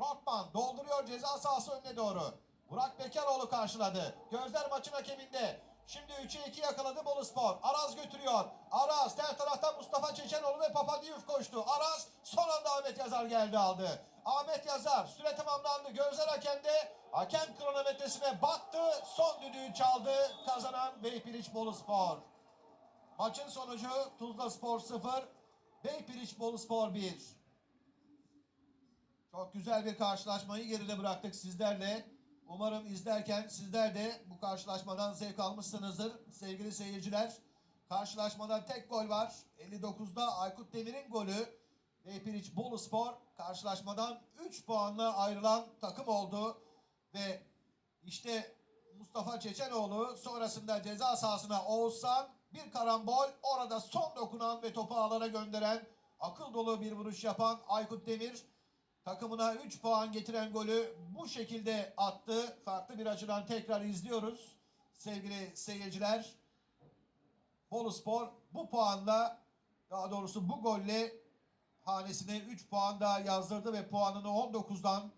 Rotman dolduruyor ceza sahası önüne doğru. Burak Bekaroğlu karşıladı. Gözler maçın hakeminde. Şimdi 3'e 2 yakaladı Boluspor. Araz götürüyor. Araz diğer taraftan Mustafa Çeçenoğlu ve Papadiyuf koştu. Araz son anda Ahmet Yazar geldi aldı. Ahmet Yazar süre tamamlandı. Gözler hakemde. Hakem kronometresine baktı. Son düdüğü çaldı. Kazanan Beypiliç Boluspor. Maçın sonucu Tuzla Spor 0, Beypiriç Bolu Spor 1. Çok güzel bir karşılaşmayı geride bıraktık sizlerle. Umarım izlerken sizler de bu karşılaşmadan zevk almışsınızdır sevgili seyirciler. Karşılaşmada tek gol var. 59'da Aykut Demir'in golü. Beypiriç Bolu Spor karşılaşmadan 3 puanla ayrılan takım oldu. Ve işte Mustafa Çeçenoğlu sonrasında ceza sahasına Oğuzhan bir karambol orada son dokunan ve topu ağlara gönderen akıl dolu bir vuruş yapan Aykut Demir takımına 3 puan getiren golü bu şekilde attı. Farklı bir açıdan tekrar izliyoruz sevgili seyirciler. Bolu Spor bu puanla daha doğrusu bu golle hanesine 3 puan daha yazdırdı ve puanını 19'dan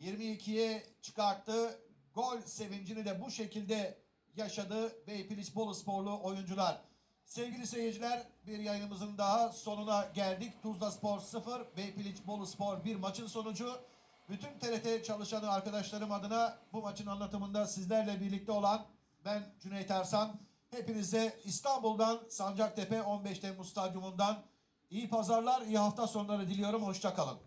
22'ye çıkarttı. Gol sevincini de bu şekilde yaşadı Beypiliç Bolu sporlu oyuncular. Sevgili seyirciler bir yayınımızın daha sonuna geldik. Tuzla Spor 0, Beypiliç Bolu Spor 1 maçın sonucu. Bütün TRT çalışanı arkadaşlarım adına bu maçın anlatımında sizlerle birlikte olan ben Cüneyt Ersan. Hepinize İstanbul'dan Sancaktepe 15 Temmuz Stadyumundan iyi pazarlar, iyi hafta sonları diliyorum. Hoşçakalın.